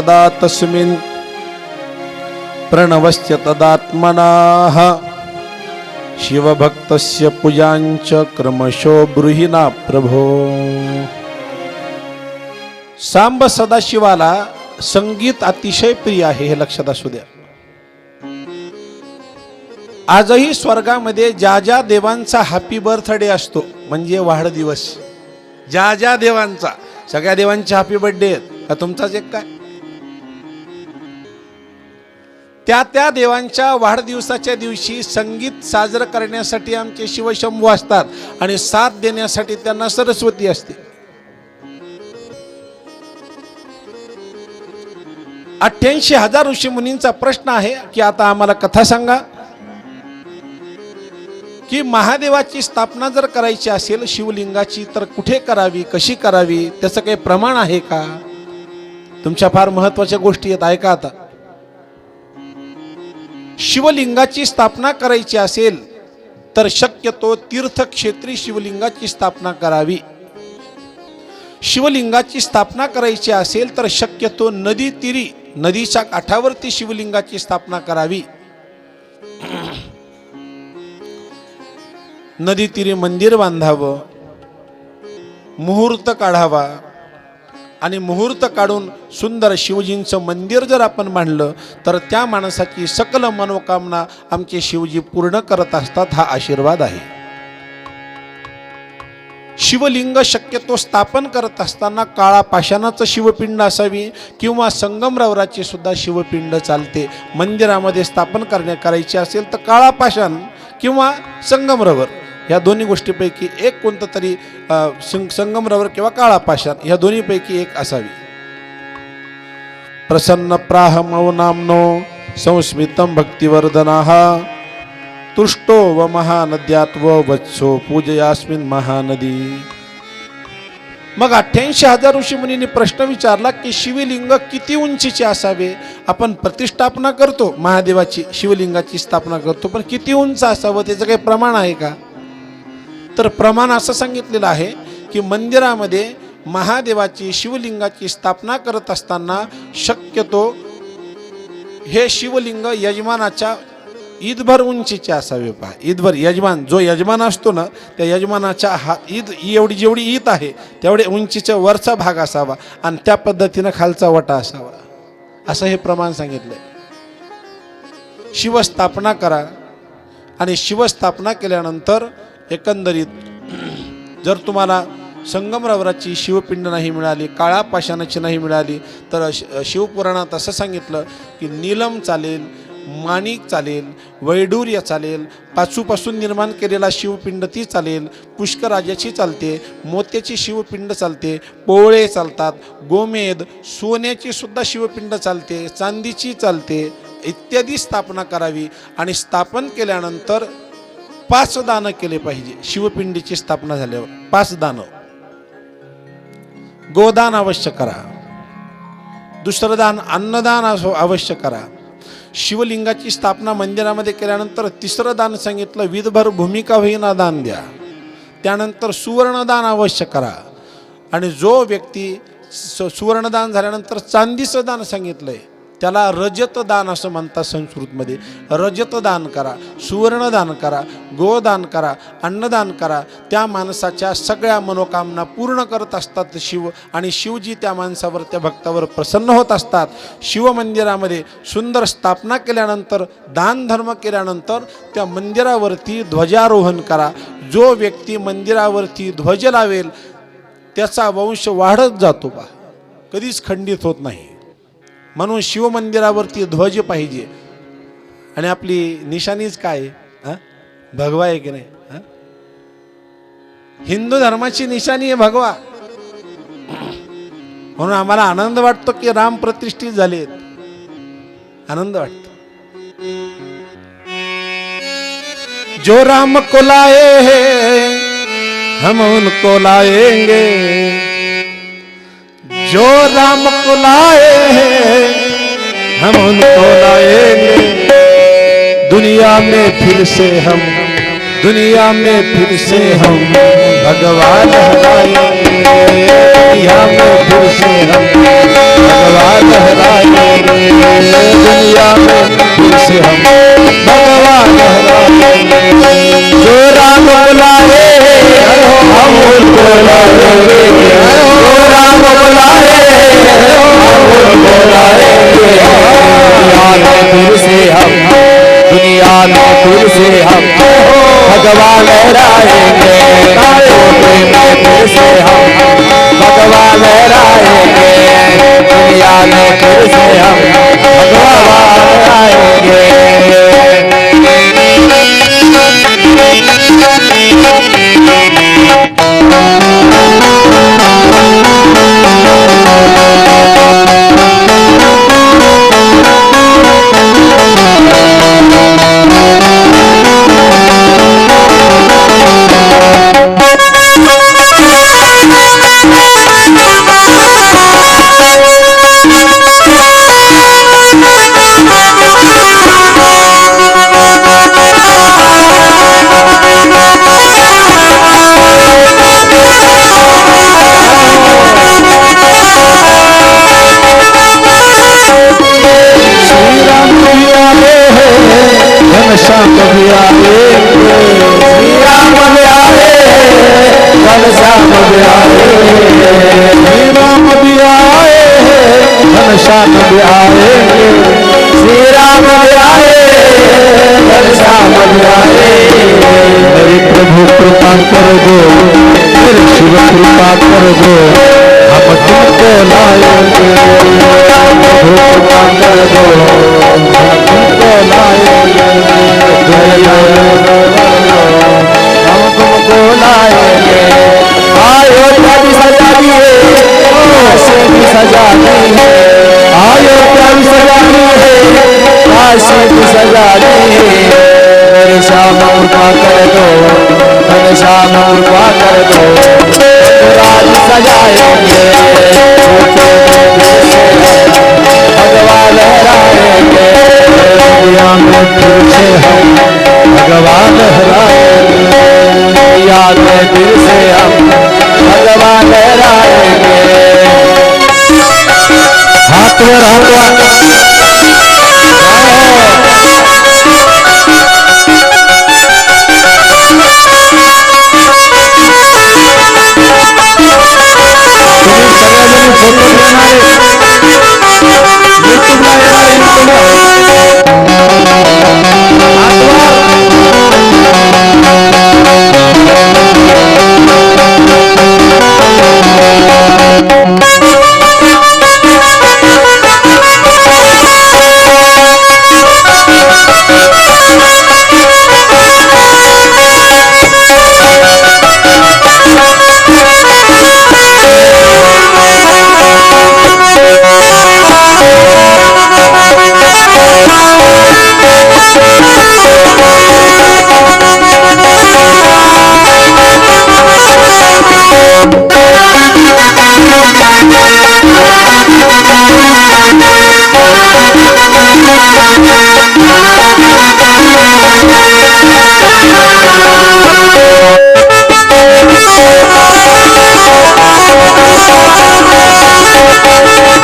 तदा तस्मिन् प्रणवस्य तदात्मनाः। शिवभक्तस्य पूजाञ्च क्रमशो ब्रूहिना प्रभो। सांब सदाशिवाला संगीत अतिशय प्रिय आहे हे लक्षात असू द्या। आजही स्वर्गामध्ये ज्या ज्या देवांचा हॅपी बर्थडे असतो म्हणजे वाढदिवस। ज्या ज्या देवांचा सगळ्या देवांचे हॅपी बर्थडे आहेत। तुमचाच एक काय? त्या त्या देवांच्या वाढदिवसाच्या दिवशी संगीत साजरं करण्यासाठी आमचे शिवशंभू असतात आणि साथ देण्यासाठी त्यांना सरस्वती असते. अठ्ठ्याऐंशी हजार ऋषी मुनींचा प्रश्न आहे की आता आम्हाला कथा सांगा. की महादेवाची स्थापना जर करायची असेल शिवलिंगाची तर कुठे करावी कशी करावी त्याचं काही प्रमाण आहे का? तुमच्या फार महत्त्वाच्या गोष्टी आहेत ऐका आता. शिवलिंगाची स्थापना करायची असेल तर शक्यतो तीर्थक्षेत्री शिवलिंगाची स्थापना करावी. शिवलिंगाची स्थापना करायची असेल तर शक्यतो नदी तिरी नदीच्या काठावरती शिवलिंगाची स्थापना करावी. नदी तिरी मंदिर बांधावं मुहूर्त काढावा आणि मुहूर्त काढून सुंदर शिवजींचं मंदिर जर आपण मांडलं तर त्या माणसाची सकल मनोकामना आमचे शिवजी पूर्ण करत असतात हा आशीर्वाद आहे. शिवलिंग शक्यतो स्थापन करत असताना काळा पाषाणाचं शिवपिंड असावी किंवा संगमरवराचे सुद्धा शिवपिंड चालते. मंदिरामध्ये स्थापन करण्या करायची असेल तर काळा पाषाण किंवा संगमरवर. ह्या दोन्ही गोष्टीपैकी एक कोणतं तरी सिंग संग संगमरवर किंवा काळा पाषाण या दोन्हीपैकी एक असावी. प्रसन्न प्राह मौनाम्नो संस्मितम भक्तिवर्धनाः तुष्टो व महानद्यात व वत्सो पूजयास्मिन महानदी। मग अठ्ठ्याऐंशी हजार ऋषीमुनींनी प्रश्न विचारला की शिवलिंग किती उंचीचे असावे? आपण प्रतिष्ठापना करतो महादेवाची शिवलिंगाची स्थापना करतो पण किती उंच असावं? त्याचं काही प्रमाण आहे का? तर प्रमाण असं सांगितलेलं आहे की मंदिरामध्ये महादेवाची शिवलिंगाची स्थापना करत असताना शक्यतो हे शिवलिंग यजमानाच्या ईदभर उंचीचे असावे पहा. ईदभर यजमान जो यजमान असतो ना त्या यजमानाच्या हा ईद एवढी जेवढी ईद आहे तेवढे उंचीचा वरचा भाग असावा आणि त्या पद्धतीनं खालचा वटा असावा. असं हे प्रमाण सांगितलंय. शिवस्थापना करा आणि शिवस्थापना केल्यानंतर एकंदरीत जर तुम्हाला संगमरवराची शिवपिंड नाही मिळाली काळा पाषाणाची नाही मिळाली तर श- शिवपुराणात असं सांगितलं की नीलम चालेल माणिक चालेल वैडूर्य चालेल पाचूपासून निर्माण केलेला शिवपिंड ती चालेल पुष्कराजाची चालते मोत्याची शिवपिंड चालते पोवळे चालतात गोमेद सोन्याची सुद्धा शिवपिंड चालते चांदीची चालते इत्यादी स्थापना करावी आणि स्थापन केल्यानंतर पाच दानं केले पाहिजे. शिवपिंडीची स्थापना झाल्यावर. पाच दानं. गोदान अवश्य करा. दुसरं दान अन्नदान अवश्य करा. शिवलिंगाची स्थापना मंदिरामध्ये केल्यानंतर तिसरं दान सांगितलं विधभर भूमिका होईना दान द्या. त्यानंतर सुवर्णदान अवश्य करा. आणि जो व्यक्ती स- सुवर्णदान झाल्यानंतर चांदीचं दान सांगितलं आहे त्याला रजतदान असं म्हणतात संस्कृतमध्ये. रजतदान करा सुवर्णदान करा गोदान करा अन्नदान करा. त्या माणसाच्या सगळ्या मनोकामना पूर्ण करत असतात शिव आणि शिवजी त्या माणसावर त्या भक्तावर प्रसन्न होत असतात. शिवमंदिरामध्ये सुंदर स्थापना केल्यानंतर दानधर्म केल्यानंतर त्या मंदिरावरती ध्वजारोहण करा. जो व्यक्ती मंदिरावरती ध्वज लावेल त्याचा वंश वाढत जातो बा कधीच खंडित होत नाही. म्हणून शिवमंदिरावरती ध्वज पाहिजे. आणि आपली निशाणीच काय? भगवा आहे की नाही? हिंदू धर्माची निशाणी आहे भगवा. म्हणून आम्हाला आनंद वाटतो की राम प्रतिष्ठित झालेत. आनंद वाटतो. जो राम को लाए हैं हम उनको लाएंगे. जो राम को लाए हम उनको लाएँगे। दुनिया में फिर से हम, दुनिया में फिर से हम भगवान दुनिया में फिर से हम भगवान हराएँगे। दुनिया में फिर से हम भगवान हराएँगे। जो राम बुलाए हम उनको लाएंगे जो राम बुलाए हम उनको लाएंगे दुनिया में फिर से हम दुनिया में फिर से हम भगवान लहराएंगे कोटे में फिर से हम भगवान लहराएंगे दुनिया में फिर से हम भगवान लहराएंगे શિવ કૃપા કરજો जय जय श्री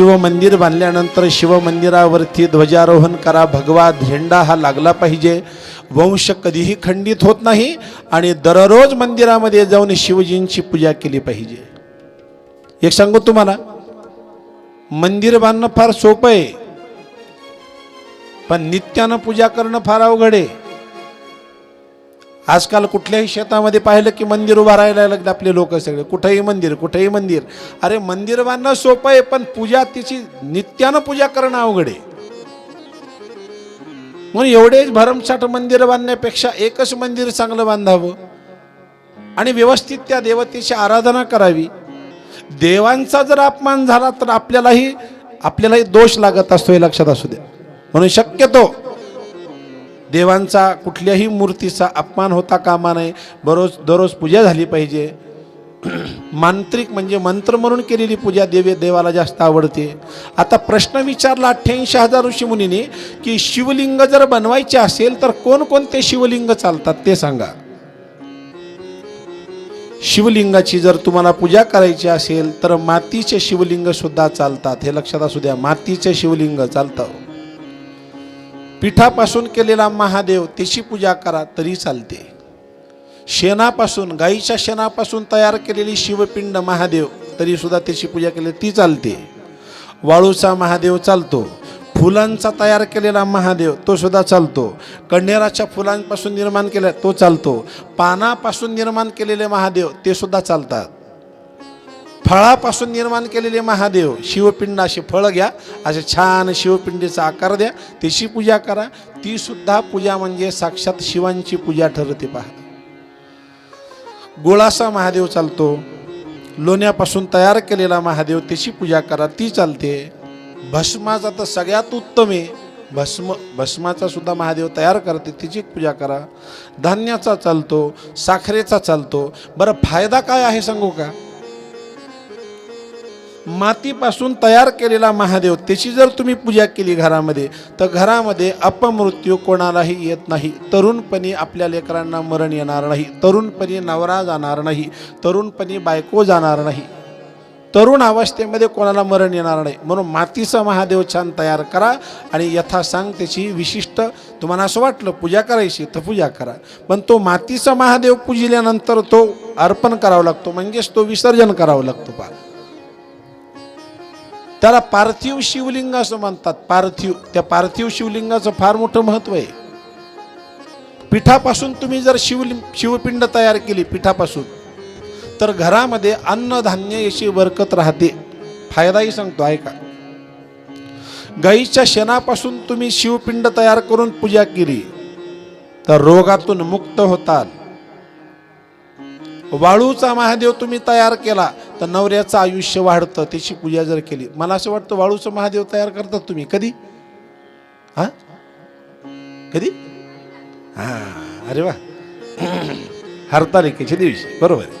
शिवमंदिर बांधल्यानंतर शिवमंदिरावरती ध्वजारोहण करा भगवा झेंडा हा लागला पाहिजे. वंश कधीही खंडित होत नाही आणि दररोज मंदिरामध्ये जाऊन शिवजींची पूजा केली पाहिजे. एक सांगू तुम्हाला मंदिर बांधणं फार सोपं आहे पण नित्यानं पूजा करणं फार अवघड आहे. आजकाल कुठल्याही शेतामध्ये पाहिलं की मंदिर उभा राहायला लागले आपले लोक सगळे. कुठेही मंदिर कुठेही मंदिर. अरे मंदिर बांधणं सोपं आहे पण पूजा तिची नित्यानं पूजा करणं अवघड आहे. म्हणून एवढेच भरमसाठ मंदिर बांधण्यापेक्षा एकच मंदिर चांगलं बांधावं आणि व्यवस्थित त्या देवतेची आराधना करावी. देवांचा जर अपमान झाला तर आपल्यालाही आपल्यालाही दोष लागत असतो हे लक्षात असू द्या म्हणून शक्यतो देवांचा कुठल्याही मूर्तीचा अपमान होता कामा नये. बरोज दररोज पूजा झाली पाहिजे. मांत्रिक म्हणजे मंत्र म्हणून केलेली पूजा देवे देवाला जास्त आवडते. आता प्रश्न विचारला अठ्ठ्याऐंशी हजार ऋषी मुनीने की शिवलिंग जर बनवायचे असेल तर कोणकोणते शिवलिंग चालतात ते सांगा. शिवलिंगाची जर तुम्हाला पूजा करायची असेल तर मातीचे शिवलिंग सुद्धा चालतात. हे लक्षात असू द्या मातीचे शिवलिंग चालतं. पिठापासून केलेला महादेव त्याची पूजा करा तरी चालते. शेणापासून गाईच्या शेणापासून तयार केलेली शिवपिंड महादेव तरी सुद्धा त्याची पूजा केली ती चालते. वाळूचा महादेव चालतो. फुलांचा तयार केलेला महादेव तो सुद्धा चालतो. कण्हेराच्या फुलांपासून निर्माण केला तो चालतो. पानापासून निर्माण केलेले महादेव ते सुद्धा चालतात. फळापासून निर्माण केलेले महादेव शिवपिंड असे फळ घ्या. असे छान शिवपिंडीचा आकार द्या. त्याची पूजा करा. ती सुद्धा पूजा म्हणजे साक्षात शिवांची पूजा ठरते पहा. गोळासा महादेव चालतो. लोण्यापासून तयार केलेला महादेव त्याची पूजा करा. ती चालते. भस्माचा तर सगळ्यात उत्तम आहे. भस्म भस्माचा सुद्धा महादेव तयार करते. तिची पूजा करा. धान्याचा चालतो. साखरेचा चालतो. बरं फायदा काय आहे सांगू का? मातीपासून तयार केलेला महादेव त्याची जर तुम्ही पूजा केली घरामध्ये तर घरामध्ये अपमृत्यू कोणालाही येत नाही. तरुणपणी आपल्या लेकरांना मरण येणार नाही. तरुणपणी नवरा जाणार नाही. तरुणपणी बायको जाणार नाही. तरुण अवस्थेमध्ये कोणाला मरण येणार नाही. म्हणून मातीचा महादेव छान तयार करा आणि यथासांग त्याची विशिष्ट तुम्हाला असं वाटलं पूजा करायची तर पूजा करा. पण तो मातीचा महादेव पूजल्यानंतर तो अर्पण करावा लागतो. म्हणजेच तो विसर्जन करावं लागतो पा त्याला पार्थिव शिवलिंग असं म्हणतात. पार्थिव त्या पार्थिव शिवलिंगाचं फार मोठं महत्त्व आहे. पिठापासून तुम्ही जर शिवलिंग शिवपिंड तयार केली पिठापासून तर घरामध्ये अन्नधान्य याची बरकत राहते. फायदाही सांगतो आहे का? गाईच्या शेणापासून तुम्ही शिवपिंड तयार करून पूजा केली तर रोगातून मुक्त होतात वाळूचा महादेव तुम्ही तयार केला तर नवऱ्याचं आयुष्य वाढतं त्याची पूजा जर केली. मला असं वाटतं वाळूचा महादेव तयार करतात तुम्ही. कधी? हा? कधी? हा. अरे वा. हरतालिकेच्या दिवशी. बरोबर आहे.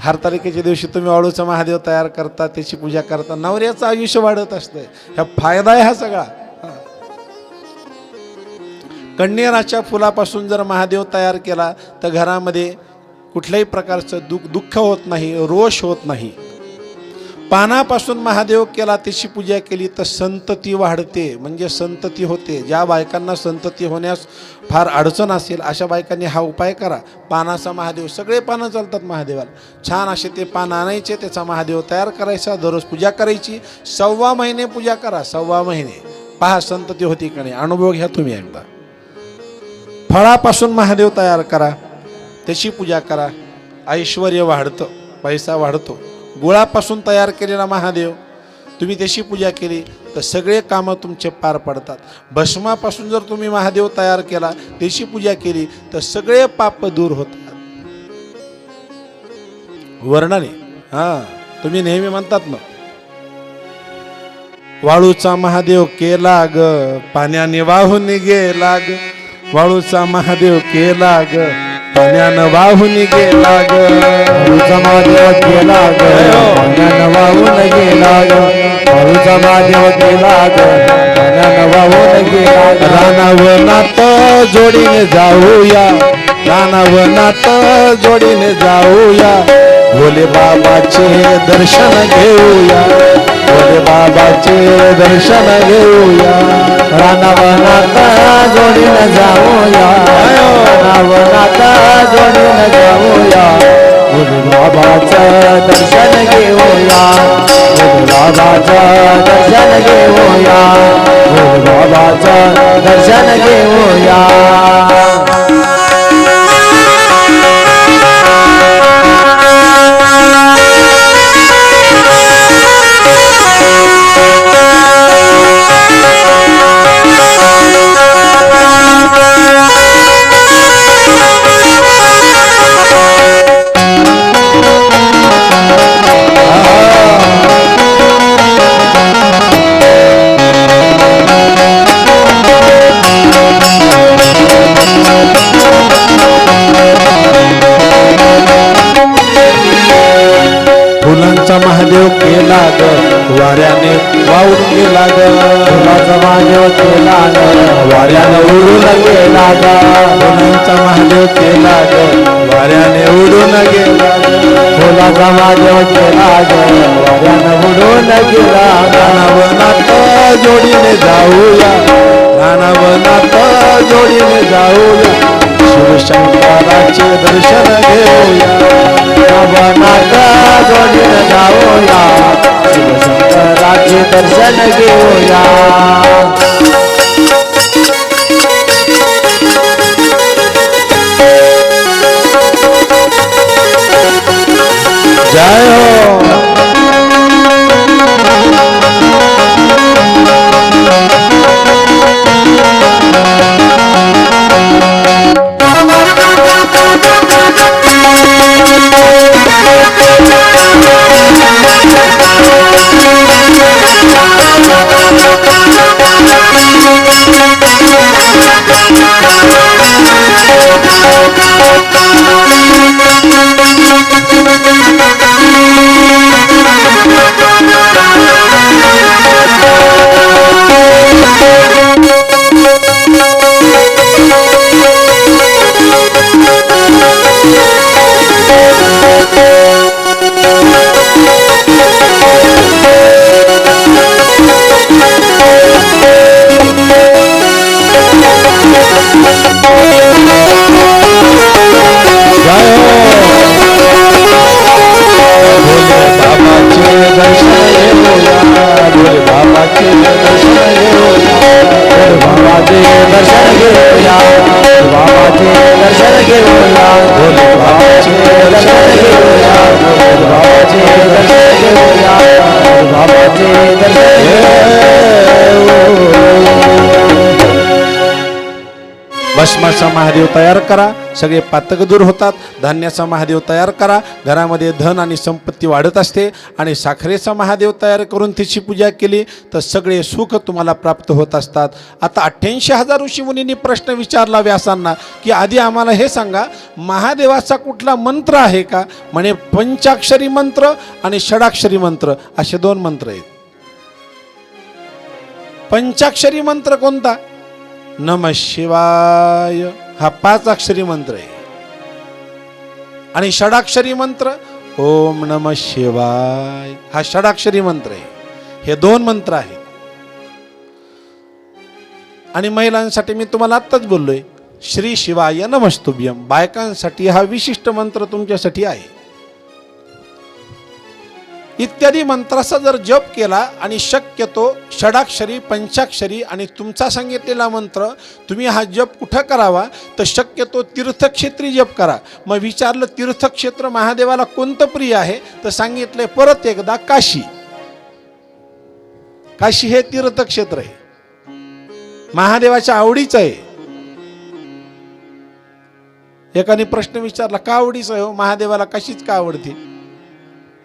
हरतालिकेच्या दिवशी तुम्ही वाळूचा महादेव तयार करता त्याची पूजा करता नवऱ्याचं आयुष्य वाढत असतं ह्या फायदा आहे हा सगळा. हा. कण्हेराच्या फुलापासून जर महादेव तयार केला तर घरामध्ये कुठल्याही प्रकारचं दुःख दुःख होत नाही रोष होत नाही. पानापासून महादेव केला त्याची पूजा केली तर संतती वाढते म्हणजे संतती होते. ज्या बायकांना संतती होण्यास फार अडचण असेल अशा बायकांनी हा उपाय करा. पानाचा महादेव सगळे पानं चालतात महादेवाला. छान असे ते पान आणायचे त्याचा महादेव तयार करायचा दररोज पूजा करायची. सव्वा महिने पूजा करा सव्वा महिने. पहा संतती होती का नाही अनुभव घ्या तुम्ही एकदा. फळापासून महादेव तयार करा. त्याची पूजा करा. ऐश्वर वाढतं पैसा वाढतो. गुळापासून तयार केलेला महादेव तुम्ही त्याची पूजा केली तर सगळे कामं तुमचे पार पडतात. भस्मापासून जर तुम्ही महादेव तयार केला त्याची पूजा केली तर सगळे पाप दूर होतात. वर्णाने हां तुम्ही नेहमी म्हणतात ना. वाळूचा महादेव केला ग पाण्याने वाहून गेला ग वाळूचा महादेव केला ग पाण्यानं वाहून गेला ग वाळूचा महादेव केला ग पाण्यानं वाहून गेला ग वाळूचा महादेव केला ग पाण्यानं वाहून गेला ग रानावनात जोडीने जाऊया. रानावनात जोडीने जाऊया. भोले बाबाचे दर्शन घेऊया. बाबाचे दर्शन घेऊया. रानावनात जोडीन जाऊया. रानावनात जोडीन जाऊया. बाबाचं दर्शन घेऊया. बाबाचं दर्शन घेऊया. बाबाचं दर्शन घेऊया. फुलाचा माझ्या केला ग उडून गेला ग जोडीने जाऊया रानावनात जोडीने जाऊया शिवशंकराचे दर्शन घेऊया. वनात जोडीन जाऊया शिवशंकराचे दर्शन घेऊया. जय हो भस्माचा महादेव तयार करा. सगळे पातक दूर होतात. धान्याचा महादेव तयार करा. घरामध्ये धन आणि संपत्ती वाढत असते आणि साखरेचा महादेव तयार करून तिची पूजा केली तर सगळे सुख तुम्हाला प्राप्त होत असतात. आता अठ्ठ्याऐंशी हजार ऋषीमुनींनी प्रश्न विचारला व्यासांना की आधी आम्हाला हे सांगा महादेवाचा कुठला मंत्र आहे का? म्हणे पंचाक्षरी मंत्र आणि षडाक्षरी मंत्र. असे दोन मंत्र आहेत. पंचाक्षरी मंत्र कोणता? नम शिवाय. हा पाच अक्षरी मंत्र आहे. आणि षडाक्षरी मंत्र ओम नम शिवाय. हा षडाक्षरी मंत्र आहे. हे दोन मंत्र आहेत. आणि महिलांसाठी मी तुम्हाला आत्ताच बोललोय श्री शिवाय नमस्तुभ्यम बायकांसाठी हा विशिष्ट मंत्र तुमच्यासाठी आहे. इत्यादी मंत्राचा जर जप केला आणि शक्यतो षडाक्षरी पंचाक्षरी आणि तुमचा सांगितलेला मंत्र तुम्ही हा जप कुठं करावा? तर शक्यतो तीर्थक्षेत्री जप करा. मग विचारलं तीर्थक्षेत्र महादेवाला कोणतं प्रिय आहे? तर सांगितले परत एकदा काशी. काशी हे तीर्थक्षेत्र आहे. महादेवाच्या आवडीचं आहे. एकाने प्रश्न विचारला का आवडीचं आहे हो? महादेवाला कशीच का आवडते?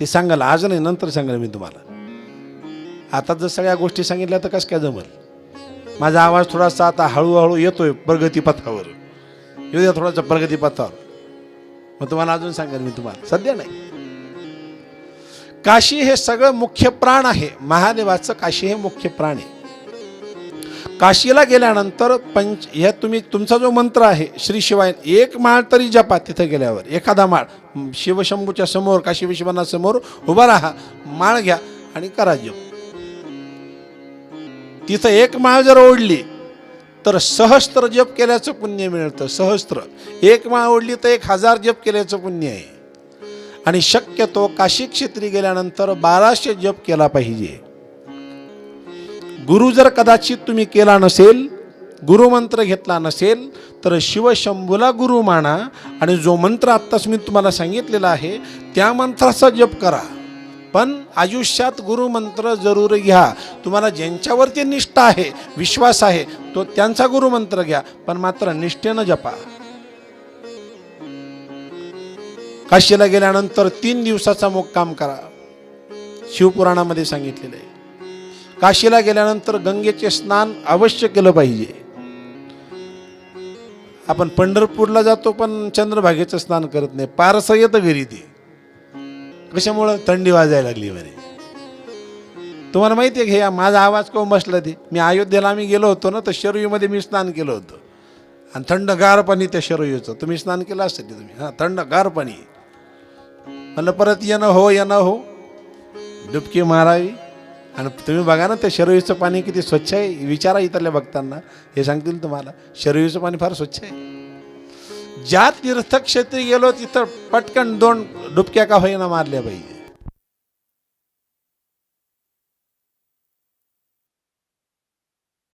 ते सांगाल आज नाही नंतर सांगेल मी तुम्हाला. आता जर सगळ्या गोष्टी सांगितल्या तर कसं काय जमल? माझा आवाज थोडासा आता हळूहळू येतोय प्रगतीपथावर येऊ द्या थोडासा प्रगतीपथावर मग तुम्हाला अजून सांगेल मी तुम्हाला. सध्या नाही. काशी हे सगळं मुख्य प्राण आहे. महादेवाचं काशी हे मुख्य प्राण आहे. काशीला गेल्यानंतर पंच ह्या तुम्ही तुमचा जो मंत्र आहे श्री शिवाय एक माळ तरी जपा तिथं गेल्यावर. एखादा माळ. शिवशंभूच्या समोर काशी विश्वनाथासमोर उभा राहा. माळ घ्या आणि करा जप. तिथं एक माळ जर ओढली तर सहस्त्र जप केल्याचं पुण्य मिळतं. सहस्त्र. एक माळ ओढली तर एक हजार जप केल्याचं पुण्य आहे. आणि शक्यतो काशी क्षेत्री गेल्यानंतर बाराशे जप केला पाहिजे. गुरु जर कदाचित तुम्ही केला नसेल गुरुमंत्र घेतला नसेल तर शिवशंभूला गुरु माना आणि जो मंत्र आत्ताच मी तुम्हाला सांगितलेला आहे त्या मंत्राचा जप करा. पण आयुष्यात गुरुमंत्र जरूर घ्या. तुम्हाला ज्यांच्यावरती निष्ठा आहे विश्वास आहे तो त्यांचा गुरुमंत्र घ्या पण मात्र निष्ठेनं जपा. काशीला गेल्यानंतर तीन दिवसाचा मुक्काम करा. शिवपुराणामध्ये सांगितलेलं आहे. काशीला गेल्यानंतर गंगेचे स्नान अवश्य केलं पाहिजे. आपण पंढरपूरला जातो पण चंद्रभागेचं स्नान करत नाही. पारसं येतं घरी ते. कशामुळं? थंडी वाजायला लागली बरे तुम्हाला माहिती आहे की हे माझा आवाज कोण बसला ते? मी अयोध्येला आम्ही गेलो होतो ना तर शरयूमध्ये मी स्नान केलं होतं. आणि थंड गार पाणी त्या शरयूचं. तुम्ही स्नान केलं असेल ते तुम्ही. हां थंड गार पाणी म्हणलं परत येणं हो येणं हो. डुबकी मारावी. आणि तुम्ही बघा ना त्या शरयूचं पाणी किती स्वच्छ आहे. विचारा इथल्या भक्तांना. हे सांगतील तुम्हाला. शरयूचं पाणी फार स्वच्छ आहे. ज्या तीर्थक्षेत्री गेलो तिथं पटकन दोन डुबक्या का होईना मारल्या बाई.